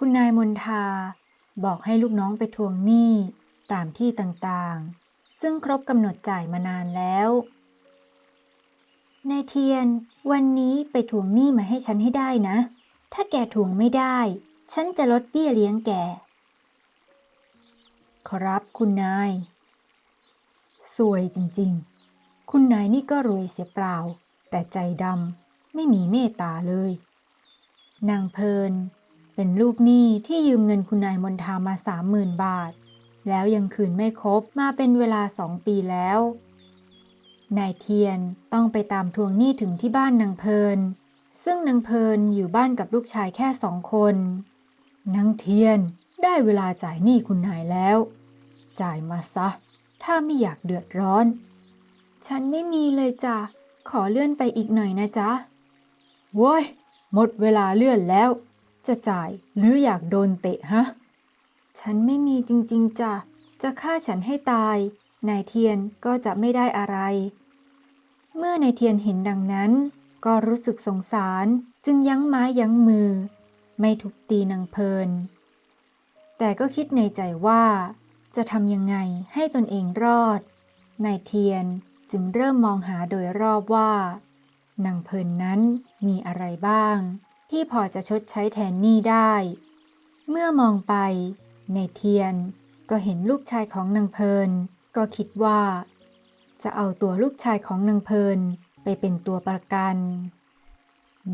คุณนายมนทาบอกให้ลูกน้องไปทวงหนี้ตามที่ต่างๆ ซึ่งครบกำหนดจ่ายมานานแล้ว นายเทียน วันนี้ไปทวงหนี้มาให้ฉันให้ได้นะ ถ้าแกทวงไม่ได้ ฉันจะลดเบี้ยเลี้ยงแก ครับคุณนาย สวยจริงๆ คุณนายนี่ก็รวยเสียเปล่า แต่ใจดำไม่มีเมตตาเลย นางเพลิน เป็นลูกหนี้ที่ยืมเงินคุณนายมนทามาสามหมื่นบาท แล้วยังคืนไม่ครบมาเป็นเวลาสองปีแล้ว นายเทียนต้องไปตามทวงหนี้ถึงที่บ้านนางเพลิน ซึ่งนางเพลินอยู่บ้านกับลูกชายแค่สองคนนางเทียนได้เวลาจ่ายหนี้คุณนายแล้ว จ่ายมาซะ ถ้าไม่อยากเดือดร้อน ฉันไม่มีเลยจ้ะ ขอเลื่อนไปอีกหน่อยนะจ๊ะ โว้ย หมดเวลาเลื่อนแล้ว จะจ่ายหรืออยากโดนเตะฮะ ฉันไม่มีจริงๆจ้ะ จะฆ่าฉันให้ตาย นายเทียนก็จะไม่ได้อะไร เมื่อนายเทียนเห็นดังนั้น ก็รู้สึกสงสารจึงยั้งไม้ยั้งมือ ไม่ทุบตีนางเพลิน แต่ก็คิดในใจว่า จะทำยังไงให้ตนเองรอด นายเทียนจึงเริ่มมองหาโดยรอบว่านางเพลินนั้นมีอะไรบ้าง ที่พอจะชดใช้แทนหนี้ได้ เมื่อมองไป ในเทียนก็เห็นลูกชายของนางเพลิน ก็คิดว่า จะเอาตัวลูกชายของนางเพลินไปเป็นตัวประกัน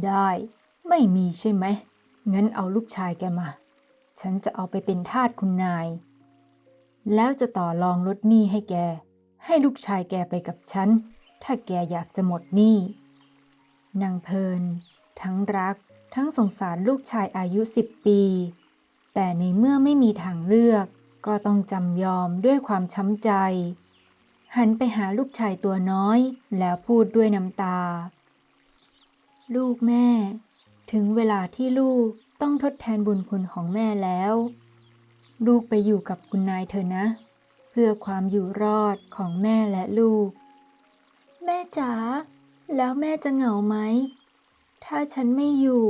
ได้ ไม่มีใช่ไหมงั้นเอาลูกชายแกมา ฉันจะเอาไปเป็นทาสคุณนาย แล้วจะต่อรองลดหนี้ให้แก ให้ลูกชายแกไปกับฉัน ถ้าแกอยากจะหมดหนี้นางเพลิน ทั้งรัก ทั้งสงสารลูกชายอายุสิบปี แต่ในเมื่อไม่มีทางเลือก ก็ต้องจำยอมด้วยความช้ำใจ หันไปหาลูกชายตัวน้อย แล้วพูดด้วยน้ำตา ลูกแม่ ถึงเวลาที่ลูกต้องทดแทนบุญคุณของแม่แล้ว ลูกไปอยู่กับคุณนายเถอนะ เพื่อความอยู่รอดของแม่และลูก แม่จ๋าแล้วแม่จะเหงาไหม ถ้าฉันไม่อยู่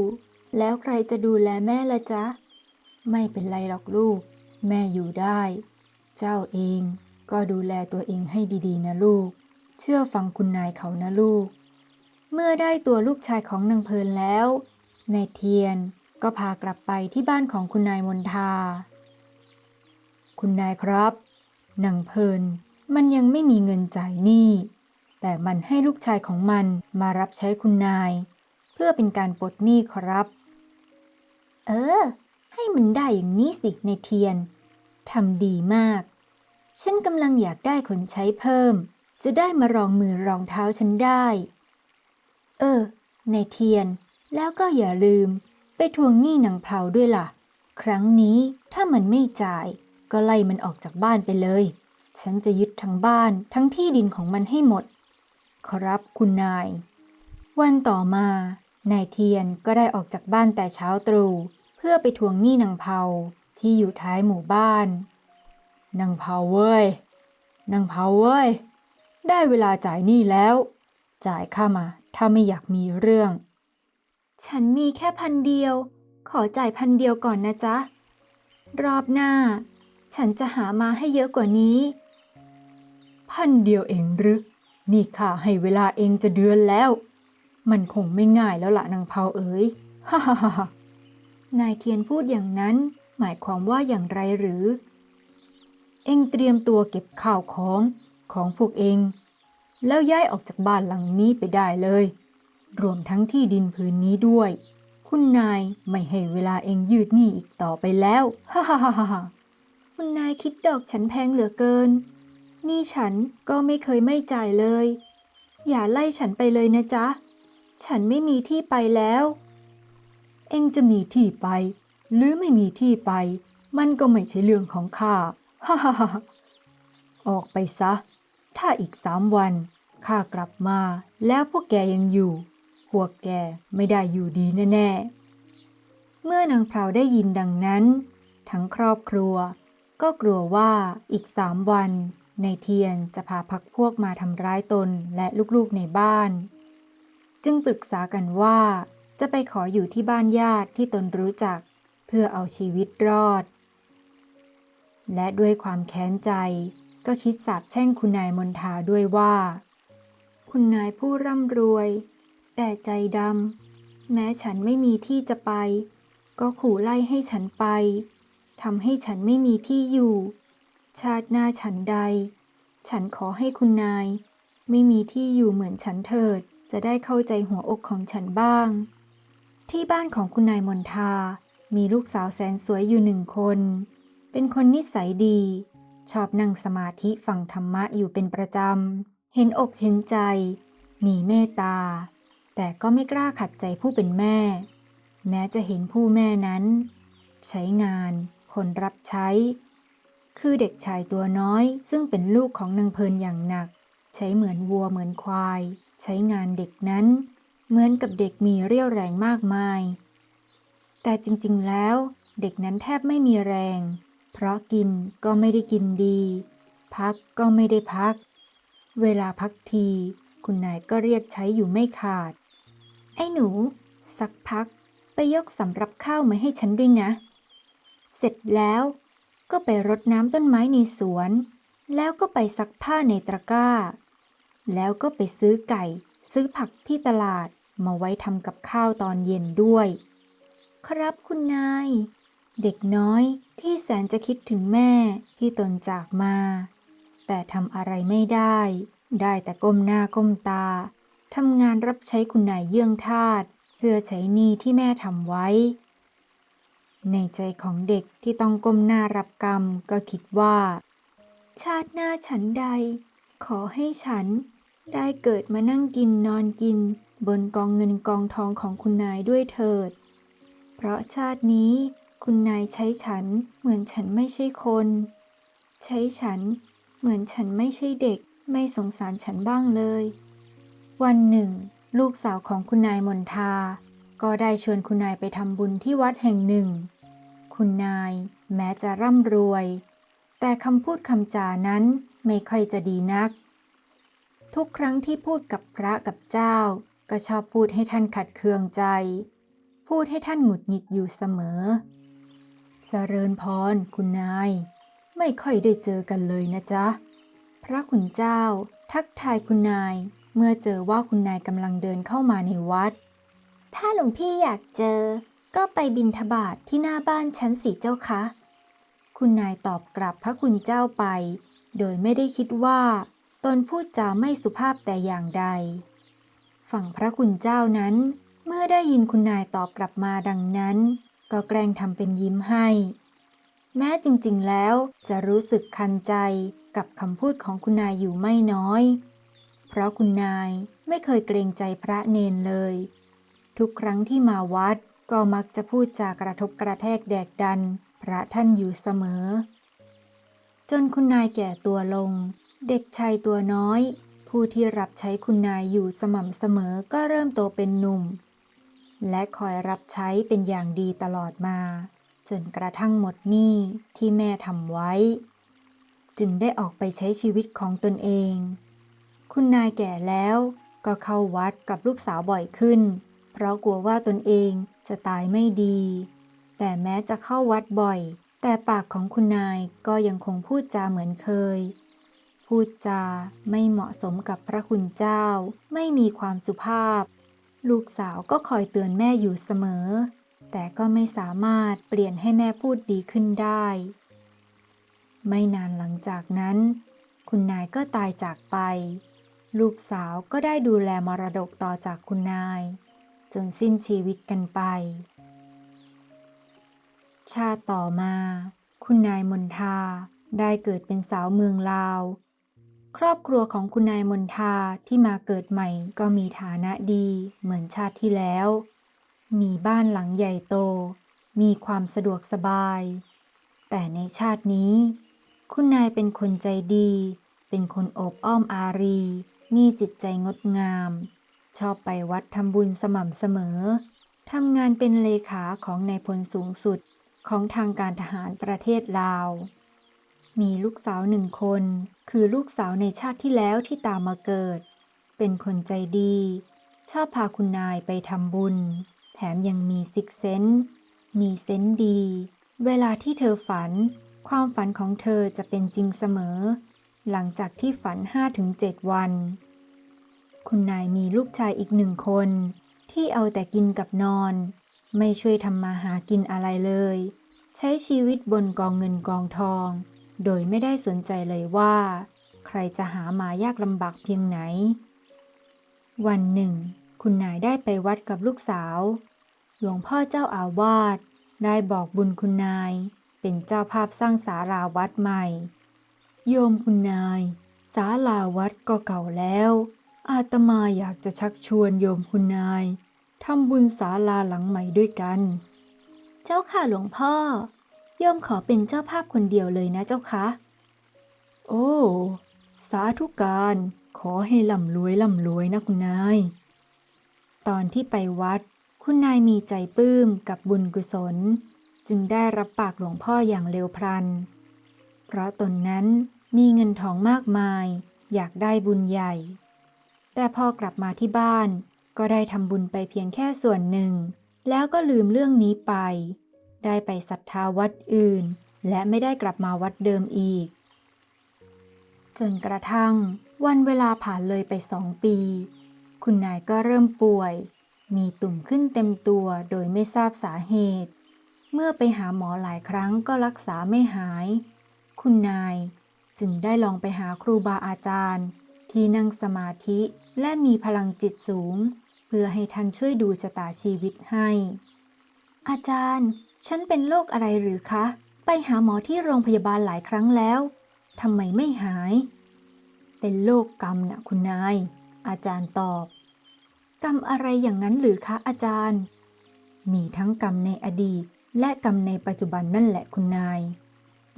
แล้วใครจะดูแลแม่ละจ๊ะ ไม่เป็นไรหรอกลูก แม่อยู่ได้ เจ้าเองก็ดูแลตัวเองให้ดีๆ นะลูก เชื่อฟังคุณนายเขานะลูก เมื่อได้ตัวลูกชายของนางเพลินแล้วนายเทียนก็พากลับไปที่บ้านของคุณนายมนทา คุณนายครับนางเพลินมันยังไม่มีเงินจ่ายหนี้ แต่มันให้ลูกชายของมันมารับใช้คุณนาย พื่อเป็นการปลดหนี้ครับ เออ ให้มันได้อย่างนี้สิในเทียนทำดีมาก ฉันกำลังอยากได้คนใช้เพิ่ม จะได้มารองมือรองเท้าฉันได้ เออ ในเทียน แล้วก็อย่าลืม ไปทวงหนี้นางเพลาด้วยล่ะ ครั้งนี้ถ้ามันไม่จ่าย ก็ไล่มันออกจากบ้านไปเลย ฉันจะยึดทั้งบ้านทั้งที่ดินของมันให้หมด ครับคุณนาย วันต่อมา นายเทียนก็ได้ออกจากบ้านแต่เช้าตรู่เพื่อไปทวงหนี้นางเผาที่อยู่ท้ายหมู่บ้านนางเผาเว้ยนางเผาเว้ย ได้เวลาจ่ายหนี้แล้ว จ่ายข้ามาถ้าไม่อยากมีเรื่อง ฉันมีแค่พันเดียว ขอจ่ายพันเดียวก่อนนะจ๊ะ รอบหน้า ฉันจะหามาให้เยอะกว่านี้ พันเดียวเองหรือ นี่ข้าให้เวลาเองจะเดือนแล้ว มันคงไม่ง่ายแล้วละนางเผาเอ๋ยฮ่าฮ่าฮ่านายเทียนพูดอย่างนั้น หมายความว่าอย่างไรหรือ เองเตรียมตัวเก็บข้าวของของพวกเอง แล้วย้ายออกจากบ้านหลังนี้ไปได้เลย รวมทั้งที่ดินผืนนี้ด้วย คุณนายไม่ให้เวลาเองยืดหนี้อีกต่อไปแล้วฮ่าฮ่าฮ่าฮ่าคุณนายคิดดอกฉันแพงเหลือเกิน นี่ฉันก็ไม่เคยไม่จ่ายเลย อย่าไล่ฉันไปเลยนะจ๊ะ ฉันไม่มีที่ไปแล้ว เองจะมีที่ไป หรือไม่มีที่ไป มันก็ไม่ใช่เรื่องของข้าฮ่าฮ่าฮ่าออกไปซะ ถ้าอีกสามวันข้ากลับมาแล้วพวกแกยังอยู่ พวกแกไม่ได้อยู่ดีแน่ๆ เมื่อนางพราวได้ยินดังนั้น ทั้งครอบครัว ก็กลัวว่าอีกสามวัน ในเทียนจะพาพักพวกมาทำร้ายตนและลูกๆในบ้าน จึงปรึกษากันว่า จะไปขออยู่ที่บ้านญาติที่ตนรู้จัก เพื่อเอาชีวิตรอด และด้วยความแค้นใจ ก็คิดสาปแช่งคุณนายมนทาด้วยว่า คุณนายผู้ร่ำรวย แต่ใจดำแม้ฉันไม่มีที่จะไป ก็ขู่ไล่ให้ฉันไปทำให้ฉันไม่มีที่อยู่ ชาติหน้าฉันใด ฉันขอให้คุณนาย ไม่มีที่อยู่เหมือนฉันเถิด จะได้เข้าใจหัวอกของฉันบ้าง ที่บ้านของคุณนายมนทา มีลูกสาวแสนสวยอยู่หนึ่งคน เป็นคนนิสัยดี ชอบนั่งสมาธิฟังธรรมะอยู่เป็นประจำ เห็นอกเห็นใจ มีเมตตา แต่ก็ไม่กล้าขัดใจผู้เป็นแม่ แม้จะเห็นผู้แม่นั้น ใช้งาน คนรับใช้ คือเด็กชายตัวน้อยซึ่งเป็นลูกของนางเพลินอย่างหนัก ใช้เหมือนวัวเหมือนควาย ใช้งานเด็กนั้น เหมือนกับเด็กมีเรี่ยวแรงมากมาย แต่จริงๆแล้ว เด็กนั้นแทบไม่มีแรง เพราะกินก็ไม่ได้กินดี พักก็ไม่ได้พัก เวลาพักที คุณนายก็เรียกใช้อยู่ไม่ขาด ไอ้หนู สักพักไปยกสำรับข้าวมาให้ฉันด้วยนะ เสร็จแล้วก็ไปรดน้ำต้นไม้ในสวน แล้วก็ไปซักผ้าในตะกร้า แล้วก็ไปซื้อไก่ ซื้อผักที่ตลาดมาไว้ทำกับข้าวตอนเย็นด้วย ครับคุณนาย เด็กน้อยที่แสนจะคิดถึงแม่ที่ตนจากมา แต่ทำอะไรไม่ได้ ได้แต่ก้มหน้าก้มตาทำงานรับใช้คุณนายเยื่องทาสเพื่อใช้หนี้ที่แม่ทำไว้ ในใจของเด็กที่ต้องก้มหน้ารับกรรมก็คิดว่า ชาติหน้าฉันใด ขอให้ฉัน ได้เกิดมานั่งกินนอนกิน บนกองเงินกองทองของคุณนายด้วยเถิด เพราะชาตินี้คุณนายใช้ฉันเหมือนฉันไม่ใช่คน ใช้ฉันเหมือนฉันไม่ใช่เด็ก ไม่สงสารฉันบ้างเลย วันหนึ่ง ลูกสาวของคุณนายมนทา ก็ได้ชวนคุณนายไปทำบุญที่วัดแห่งหนึ่ง คุณนายแม้จะร่ำรวย แต่คำพูดคำจานั้นไม่ค่อยจะดีนัก ทุกครั้งที่พูดกับพระกับเจ้า ก็ชอบพูดให้ท่านขัดเคืองใจ พูดให้ท่านหงุดหงิดอยู่เสมอเจริญพรคุณนาย ไม่ค่อยได้เจอกันเลยนะจ๊ะ พระคุณเจ้า ทักทายคุณนาย เมื่อเจอว่าคุณนายกำลังเดินเข้ามาในวัด ถ้าหลวงพี่อยากเจอ ก็ไปบินทบาทที่หน้าบ้านฉันสิเจ้าคะ คุณนายตอบกลับพระคุณเจ้าไป โดยไม่ได้คิดว่า ตนพูดจาไม่สุภาพแต่อย่างใด ฝั่งพระคุณเจ้านั้น เมื่อได้ยินคุณนายตอบกลับมาดังนั้น ก็แกล้งทำเป็นยิ้มให้ แม้จริงๆแล้วจะรู้สึกคันใจกับคำพูดของคุณนายอยู่ไม่น้อย เพราะคุณนายไม่เคยเกรงใจพระเนนเลย ทุกครั้งที่มาวัดก็มักจะพูดจากระทบกระแทกแดกดัน พระท่านอยู่เสมอ จนคุณนายแก่ตัวลง เด็กชายตัวน้อย ผู้ที่รับใช้คุณนายอยู่สม่ำเสมอก็เริ่มโตเป็นหนุ่ม และคอยรับใช้เป็นอย่างดีตลอดมา จนกระทั่งหมดหนี้ที่แม่ทำไว้ จึงได้ออกไปใช้ชีวิตของตนเอง คุณนายแก่แล้วก็เข้าวัดกับลูกสาวบ่อยขึ้น เพราะกลัวว่าตนเองจะตายไม่ดี แต่แม้จะเข้าวัดบ่อย แต่ปากของคุณนายก็ยังคงพูดจาเหมือนเคย พูดจาไม่เหมาะสมกับพระคุณเจ้า ไม่มีความสุภาพ ลูกสาวก็คอยเตือนแม่อยู่เสมอ แต่ก็ไม่สามารถเปลี่ยนให้แม่พูดดีขึ้นได้ ไม่นานหลังจากนั้น คุณนายก็ตายจากไป ลูกสาวก็ได้ดูแลมรดกต่อจากคุณนาย จนสิ้นชีวิตกันไป ชาติต่อมา คุณนายมนทาได้เกิดเป็นสาวเมืองลาว รอบครัวของคุณนายมนทาที่มาเกิดใหม่ก็มีฐานะดีเหมือนชาติที่แล้ว มีบ้านหลังใหญ่โต มีความสะดวกสบาย แต่ในชาตินี้ คุณนายเป็นคนใจดี เป็นคนอบอ้อมอารี มีจิตใจงดงาม ชอบไปวัดทำบุญสม่ำเสมอ ทำงานเป็นเลขาของนายพลสูงสุดของทางการทหารประเทศลาว มีลูกสาวหนึ่งคน คือลูกสาวในชาติที่แล้วที่ตามมาเกิด เป็นคนใจดี ชอบพาคุณนายไปทำบุญ แถมยังมีซิกเซนมีเซนดี เวลาที่เธอฝัน ความฝันของเธอจะเป็นจริงเสมอ หลังจากที่ฝัน 5-7 วัน คุณนายมีลูกชายอีกหนึ่งคน ที่เอาแต่กินกับนอน ไม่ช่วยทำมาหากินอะไรเลย ใช้ชีวิตบนกองเงินกองทอง โดยไม่ได้สนใจเลยว่า ใครจะหามายากลำบากเพียงไหน วันหนึ่ง คุณนายได้ไปวัดกับลูกสาว หลวงพ่อเจ้าอาวาสได้บอกบุญคุณนาย เป็นเจ้าภาพสร้างศาลาวัดใหม่ โยมคุณนายศาลาวัดก็เก่าแล้ว อาตมาอยากจะชักชวนโยมคุณนายทำบุญศาลาหลังใหม่ด้วยกัน เจ้าค่ะหลวงพ่อ โยมขอเป็นเจ้าภาพคนเดียวเลยนะเจ้าคะ โอ้ สาธุการ ขอให้ร่ำรวยร่ำรวยนะคุณนาย ตอนที่ไปวัด คุณนายมีใจปลื้มกับบุญกุศล จึงได้รับปากหลวงพ่ออย่างเร็วพลัน เพราะตนนั้นมีเงินทองมากมาย อยากได้บุญใหญ่ แต่พอกลับมาที่บ้าน ก็ได้ทำบุญไปเพียงแค่ส่วนหนึ่ง แล้วก็ลืมเรื่องนี้ไป ได้ไปศรัทธาวัดอื่น และไม่ได้กลับมาวัดเดิมอีก จนกระทั่ง วันเวลาผ่านเลยไปสองปี คุณนายก็เริ่มป่วย มีตุ่มขึ้นเต็มตัวโดยไม่ทราบสาเหตุ เมื่อไปหาหมอหลายครั้งก็รักษาไม่หาย คุณนายจึงได้ลองไปหาครูบาอาจารย์ ที่นั่งสมาธิและมีพลังจิตสูง เพื่อให้ท่านช่วยดูชะตาชีวิตให้ อาจารย์ ฉันเป็นโรคอะไรหรือคะ ไปหาหมอที่โรงพยาบาลหลายครั้งแล้วทำไมไม่หาย เป็นโรคกรรมนะคุณนาย อาจารย์ตอบ กรรมอะไรอย่างนั้นหรือคะอาจารย์ มีทั้งกรรมในอดีต และกรรมในปัจจุบันนั่นแหละคุณนาย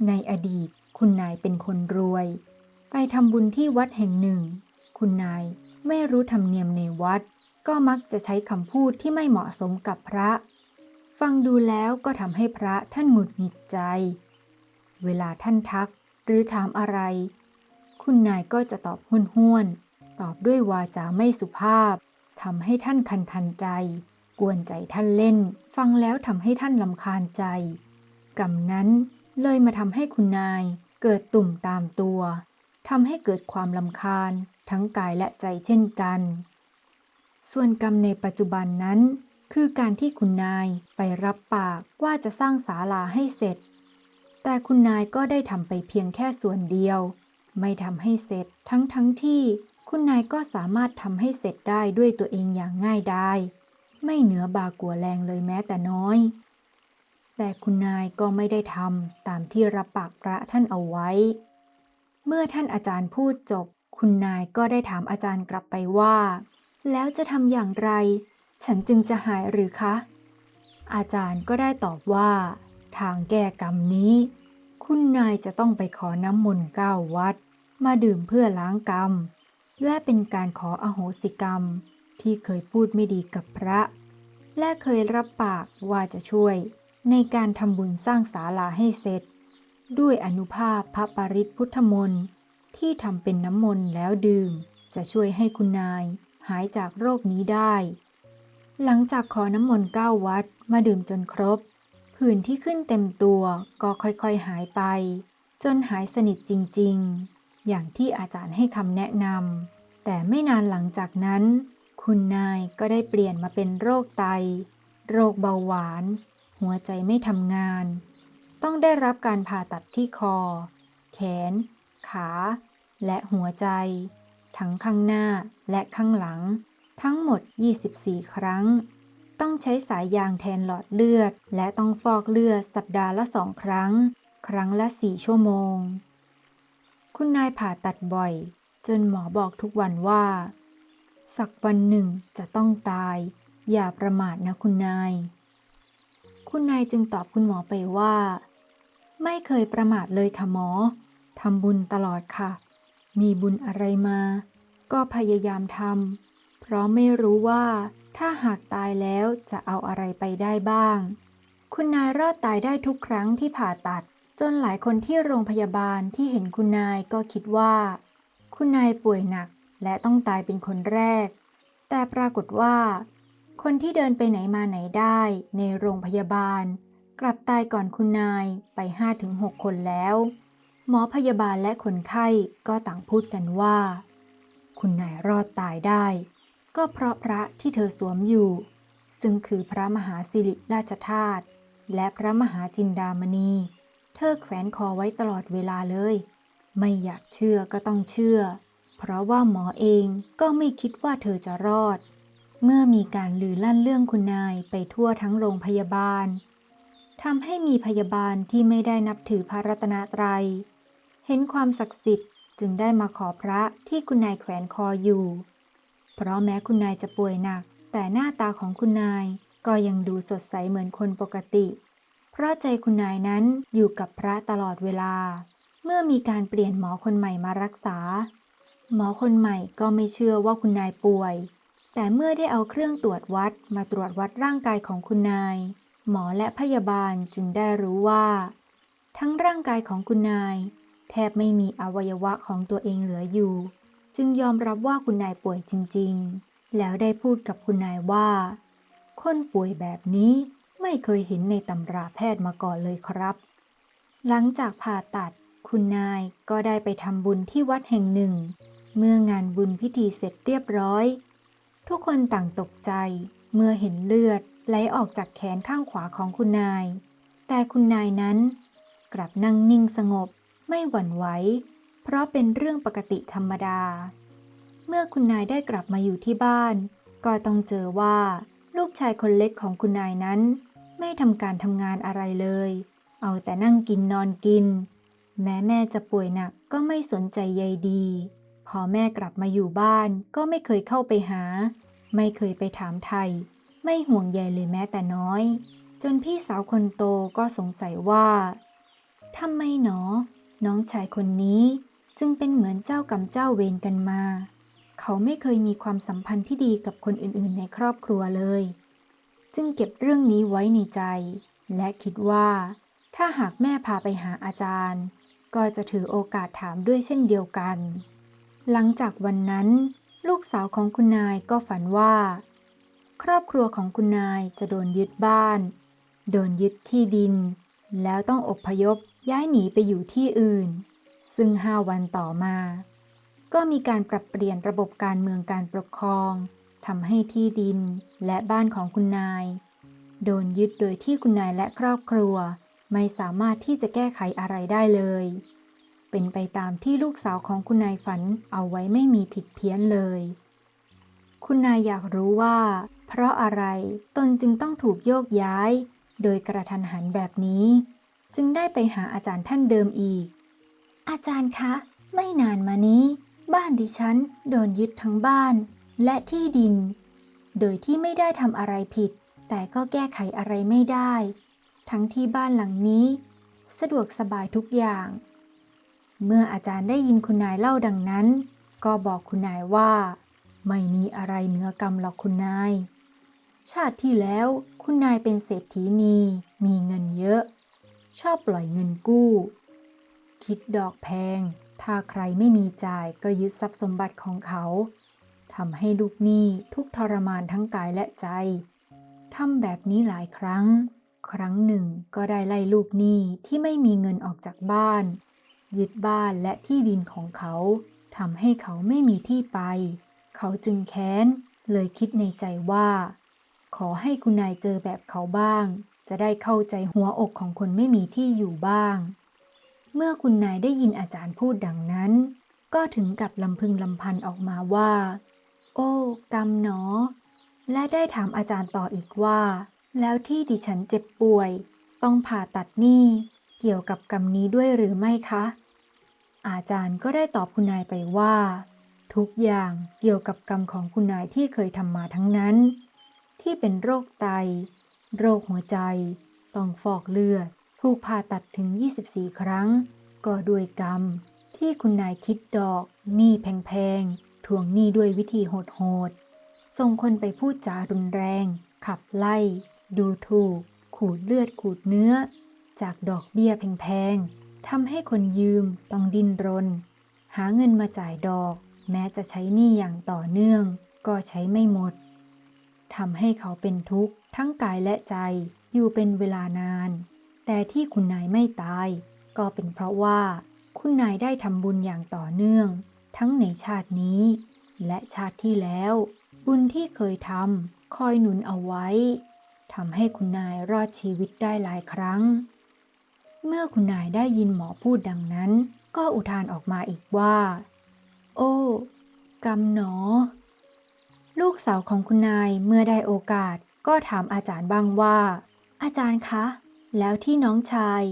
ในอดีต คุณนายเป็นคนรวย ไปทำบุญที่วัดแห่งหนึ่ง คุณนายไม่รู้ธรรมเนียมในวัด ก็มักจะใช้คำพูดที่ไม่เหมาะสมกับพระ ฟังดูแล้วก็ทำให้พระท่านหงุดหงิดใจ เวลาท่านทักหรือถามอะไร คุณนายก็จะตอบห้วนๆตอบด้วยวาจาไม่สุภาพทำให้ท่านคันคันใจ กวนใจท่านเล่น ฟังแล้วทำให้ท่านลำคาญใจกรรมนั้นเลยมาทำให้คุณนายเกิดตุ่มตามตัวทำให้เกิดความลำคาญทั้งกายและใจเช่นกัน ส่วนกรรมในปัจจุบันนั้น คือการที่คุณนายไปรับปากว่าจะสร้างศาลาให้เสร็จ แต่คุณนายก็ได้ทำไปเพียงแค่ส่วนเดียว ไม่ทำให้เสร็จทั้งทั้งที่คุณนายก็สามารถทำให้เสร็จได้ด้วยตัวเองอย่างง่ายดายไม่เหนือบากัวแรงเลยแม้แต่น้อย แต่คุณนายก็ไม่ได้ทำตามที่รับปากพระท่านเอาไว้ เมื่อท่านอาจารย์พูดจบ คุณนายก็ได้ถามอาจารย์กลับไปว่า แล้วจะทำอย่างไร ฉันจึงจะหายหรือคะ อาจารย์ก็ได้ตอบว่า ทางแก้กรรมนี้ คุณนายจะต้องไปขอน้ำมนต์เก้าวัด มาดื่มเพื่อล้างกรรม และเป็นการขออโหสิกรรม ที่เคยพูดไม่ดีกับพระ และเคยรับปากว่าจะช่วย ในการทำบุญสร้างศาลาให้เสร็จ ด้วยอนุภาพพระปริตพุทธมนต์ที่ทำเป็นน้ำมนต์แล้วดื่ม จะช่วยให้คุณนายหายจากโรคนี้ได้ หลังจากขอน้ำมนต์เก้าวัดมาดื่มจนครบ ผื่นที่ขึ้นเต็มตัวก็ค่อยๆหายไป จนหายสนิทจริงๆ อย่างที่อาจารย์ให้คำแนะนำแต่ไม่นานหลังจากนั้น คุณนายก็ได้เปลี่ยนมาเป็นโรคไต โรคเบาหวาน หัวใจไม่ทำงาน ต้องได้รับการผ่าตัดที่คอ แขน ขา และหัวใจ ทั้งข้างหน้าและข้างหลัง ทั้งหมด 24 ครั้ง ต้องใช้สายยางแทนหลอดเลือด และต้องฟอกเลือดสัปดาห์ละสองครั้ง ครั้งละสี่ชั่วโมง คุณนายผ่าตัดบ่อย จนหมอบอกทุกวันว่า สักวันหนึ่งจะต้องตาย อย่าประมาทนะคุณนาย คุณนายจึงตอบคุณหมอไปว่า ไม่เคยประมาทเลยค่ะหมอทำบุญตลอดค่ะ มีบุญอะไรมา ก็พยายามทำ เพราะไม่รู้ว่าถ้าหากตายแล้วจะเอาอะไรไปได้บ้าง คุณนายรอดตายได้ทุกครั้งที่ผ่าตัด จนหลายคนที่โรงพยาบาลที่เห็นคุณนายก็คิดว่า คุณนายป่วยหนักและต้องตายเป็นคนแรก แต่ปรากฏว่า คนที่เดินไปไหนมาไหนได้ในโรงพยาบาล กลับตายก่อนคุณนายไป 5-6 คนแล้ว หมอพยาบาลและคนไข้ก็ต่างพูดกันว่า คุณนายรอดตายได้ ก็เพราะพระที่เธอสวมอยู่ ซึ่งคือพระมหาสิริราชธาตุและพระมหาจินดามณี เธอแขวนคอไว้ตลอดเวลาเลย ไม่อยากเชื่อก็ต้องเชื่อ เพราะว่าหมอเองก็ไม่คิดว่าเธอจะรอด เมื่อมีการลือลั่นเรื่องคุณนายไปทั่วทั้งโรงพยาบาลทำให้มีพยาบาลที่ไม่ได้นับถือพระรัตนตรัย เห็นความศักดิ์สิทธิ์จึงได้มาขอพระที่คุณนายแขวนคออยู่ เพราะแม้คุณนายจะป่วยหนัก แต่หน้าตาของคุณนายก็ยังดูสดใสเหมือนคนปกติ เพราะใจคุณนายนั้นอยู่กับพระตลอดเวลา เมื่อมีการเปลี่ยนหมอคนใหม่มารักษา หมอคนใหม่ก็ไม่เชื่อว่าคุณนายป่วย แต่เมื่อได้เอาเครื่องตรวจวัดมาตรวจวัดร่างกายของคุณนาย หมอและพยาบาลจึงได้รู้ว่า ทั้งร่างกายของคุณนาย แทบไม่มีอวัยวะของตัวเองเหลืออยู่ จึงยอมรับว่าคุณนายป่วยจริงๆ แล้วได้พูดกับคุณนายว่า คนป่วยแบบนี้ไม่เคยเห็นในตำราแพทย์มาก่อนเลยครับ หลังจากผ่าตัด คุณนายก็ได้ไปทำบุญที่วัดแห่งหนึ่ง เมื่องานบุญพิธีเสร็จเรียบร้อย ทุกคนต่างตกใจ เมื่อเห็นเลือดไหลออกจากแขนข้างขวาของคุณนาย แต่คุณนายนั้น กลับนั่งนิ่งสงบไม่หวั่นไหว เพราะเป็นเรื่องปกติธรรมดา เมื่อคุณนายได้กลับมาอยู่ที่บ้าน ก็ต้องเจอว่า ลูกชายคนเล็กของคุณนายนั้น ไม่ทำการทำงานอะไรเลย เอาแต่นั่งกินนอนกิน แม้แม่จะป่วยหนักก็ไม่สนใจใยดี พอแม่กลับมาอยู่บ้านก็ไม่เคยเข้าไปหา ไม่เคยไปถามไทย ไม่ห่วงใยเลยแม้แต่น้อย จนพี่สาวคนโตก็สงสัยว่าทำไมหนอ น้องชายคนนี้ จึงเป็นเหมือนเจ้ากรรมเจ้าเวรกันมา เขาไม่เคยมีความสัมพันธ์ที่ดีกับคนอื่นๆ ในครอบครัวเลย จึงเก็บเรื่องนี้ไว้ในใจ และคิดว่า ถ้าหากแม่พาไปหาอาจารย์ ก็จะถือโอกาสถามด้วยเช่นเดียวกัน หลังจากวันนั้น ลูกสาวของคุณนายก็ฝันว่า ครอบครัวของคุณนายจะโดนยึดบ้าน โดนยึดที่ดิน แล้วต้องอบพยพย้ายหนีไปอยู่ที่อื่น ซึ่งห้าวันต่อมา ก็มีการปรับเปลี่ยนระบบการเมืองการปกครองทำให้ที่ดินและบ้านของคุณนาย โดนยึดโดยที่คุณนายและครอบครัว ไม่สามารถที่จะแก้ไขอะไรได้เลย เป็นไปตามที่ลูกสาวของคุณนายฝันเอาไว้ไม่มีผิดเพี้ยนเลย คุณนายอยากรู้ว่า เพราะอะไรตนจึงต้องถูกโยกย้าย โดยกระทันหันแบบนี้ จึงได้ไปหาอาจารย์ท่านเดิมอีก อาจารย์คะ ไม่นานมานี้ บ้านดิฉันโดนยึดทั้งบ้านและที่ดิน โดยที่ไม่ได้ทำอะไรผิด แต่ก็แก้ไขอะไรไม่ได้ ทั้งที่บ้านหลังนี้ สะดวกสบายทุกอย่าง เมื่ออาจารย์ได้ยินคุณนายเล่าดังนั้น ก็บอกคุณนายว่า ไม่มีอะไรเหนือกรรมหรอกคุณนาย ชาติที่แล้วคุณนายเป็นเศรษฐีนีมีเงินเยอะ ชอบปล่อยเงินกู้ คิดดอกแพง ถ้าใครไม่มีจ่ายก็ยึดทรัพย์สมบัติของเขาทำให้ลูกหนี้ทุกทรมานทั้งกายและใจทำแบบนี้หลายครั้ง ครั้งหนึ่งก็ได้ไล่ลูกหนี้ที่ไม่มีเงินออกจากบ้าน ยึดบ้านและที่ดินของเขาทำให้เขาไม่มีที่ไป เขาจึงแค้น เลยคิดในใจว่า ขอให้คุณนายเจอแบบเขาบ้าง จะได้เข้าใจหัวอกของคนไม่มีที่อยู่บ้าง เมื่อคุณนายได้ยินอาจารย์พูดดังนั้น ก็ถึงกับลำพึงลำพันออกมาว่า โอ้ กรรมหนอ และได้ถามอาจารย์ต่ออีกว่า แล้วที่ดิฉันเจ็บป่วย ต้องผ่าตัดนี้เกี่ยวกับกรรมนี้ด้วยหรือไม่คะ อาจารย์ก็ได้ตอบคุณนายไปว่า ทุกอย่างเกี่ยวกับกรรมของคุณนายที่เคยทำมาทั้งนั้น ที่เป็นโรคไต โรคหัวใจ ต้องฟอกเลือด ถูกผ่าตัดถึง 24 ครั้ง ก็ด้วยกรรม ที่คุณนายคิดดอกหนี้แพงๆทวงหนี้ด้วยวิธีโหดๆส่งคนไปพูดจารุนแรง ขับไล่ ดูถูก ขูดเลือดขูดเนื้อ จากดอกเบี้ยแพงๆทำให้คนยืมต้องดิ้นรน หาเงินมาจ่ายดอก แม้จะใช้หนี้อย่างต่อเนื่อง ก็ใช้ไม่หมดทำให้เขาเป็นทุกข์ทั้งกายและใจอยู่เป็นเวลานาน แต่ที่คุณนายไม่ตาย ก็เป็นเพราะว่าคุณนายได้ทำบุญอย่างต่อเนื่อง ทั้งในชาตินี้ และชาติที่แล้ว บุญที่เคยทำคอยหนุนเอาไว้ทำให้คุณนายรอดชีวิตได้หลายครั้ง เมื่อคุณนายได้ยินหมอพูดดังนั้น ก็อุทานออกมาอีกว่า โอ้กำหนอ ลูกสาวของคุณนายเมื่อได้โอกาสก็ถามอาจารย์บ้างว่า อาจารย์คะ แล้วที่น้องชาย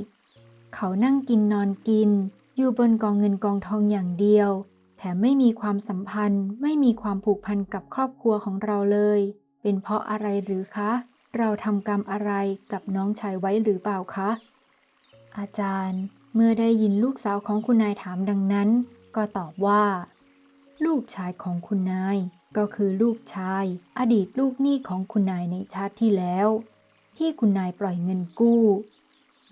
เขานั่งกินนอนกิน อยู่บนกองเงินกองทองอย่างเดียว แถมไม่มีความสัมพันธ์ ไม่มีความผูกพันกับครอบครัวของเราเลย เป็นเพราะอะไรหรือคะ เราทำกรรมอะไรกับน้องชายไว้หรือเปล่าคะ อาจารย์ เมื่อได้ยินลูกสาวของคุณนายถามดังนั้น ก็ตอบว่า ลูกชายของคุณนาย ก็คือลูกชาย อดีตลูกหนี้ของคุณนายในชาติที่แล้ว ที่คุณนายปล่อยเงินกู้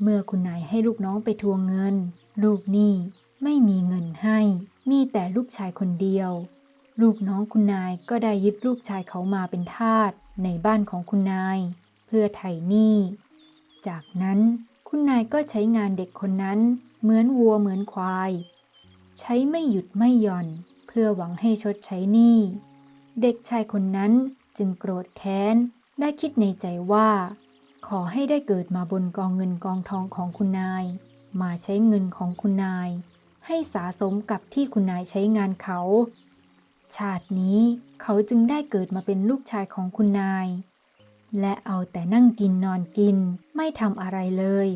เมื่อคุณนายให้ลูกน้องไปทวงเงิน ลูกหนี้ไม่มีเงินให้ มีแต่ลูกชายคนเดียว ลูกน้องคุณนายก็ได้ยึดลูกชายเขามาเป็นทาสในบ้านของคุณนาย เพื่อไถ่หนี้ จากนั้นคุณนายก็ใช้งานเด็กคนนั้นเหมือนวัวเหมือนควาย ใช้ไม่หยุดไม่หย่อน เพื่อหวังให้ชดใช้หนี้ เด็กชายคนนั้นจึงโกรธแค้น ได้คิดในใจว่า อให้ได้เกิดมาบนกองเงินกองทองของคุณนาย มาใช้เงินของคุณนาย ให้สาสมกับที่คุณนายใช้งานเขา ชาตินี้เขาจึงได้เกิดมาเป็นลูกชายของคุณนาย และเอาแต่นั่งกินนอนกินไม่ทำอะไรเลย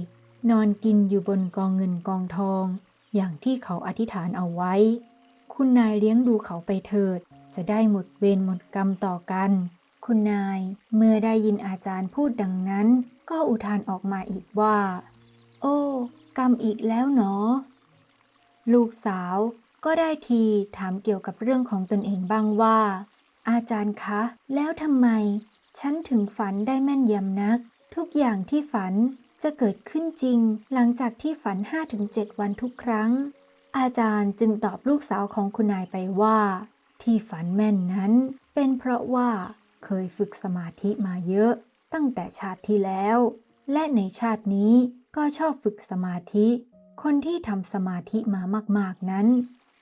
นอนกินอยู่บนกองเงินกองทอง อย่างที่เขาอธิษฐานเอาไว้ คุณนายเลี้ยงดูเขาไปเถิด จะได้หมดเวรหมดกรรมต่อกัน คุณนาย เมื่อได้ยินอาจารย์พูดดังนั้น ก็อุทานออกมาอีกว่า โอ้ กรรมอีกแล้วเนาะลูกสาวก็ได้ทีถามเกี่ยวกับเรื่องของตนเองบ้างว่า อาจารย์คะ แล้วทำไม ฉันถึงฝันได้แม่นยำนัก ทุกอย่างที่ฝันจะเกิดขึ้นจริง หลังจากที่ฝัน 5-7 วันทุกครั้ง อาจารย์จึงตอบลูกสาวของคุณนายไปว่า ที่ฝันแม่นนั้น เป็นเพราะว่า เคยฝึกสมาธิมาเยอะ ตั้งแต่ชาติที่แล้ว และในชาตินี้ก็ชอบฝึกสมาธิ คนที่ทำสมาธิมามากๆนั้น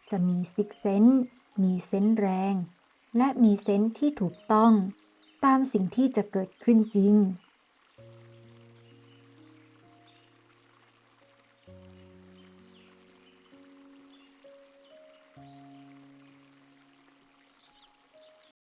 จะมีซิกเซนมีเซนแรง และมีเซนที่ถูกต้อง ตามสิ่งที่จะเกิดขึ้นจริง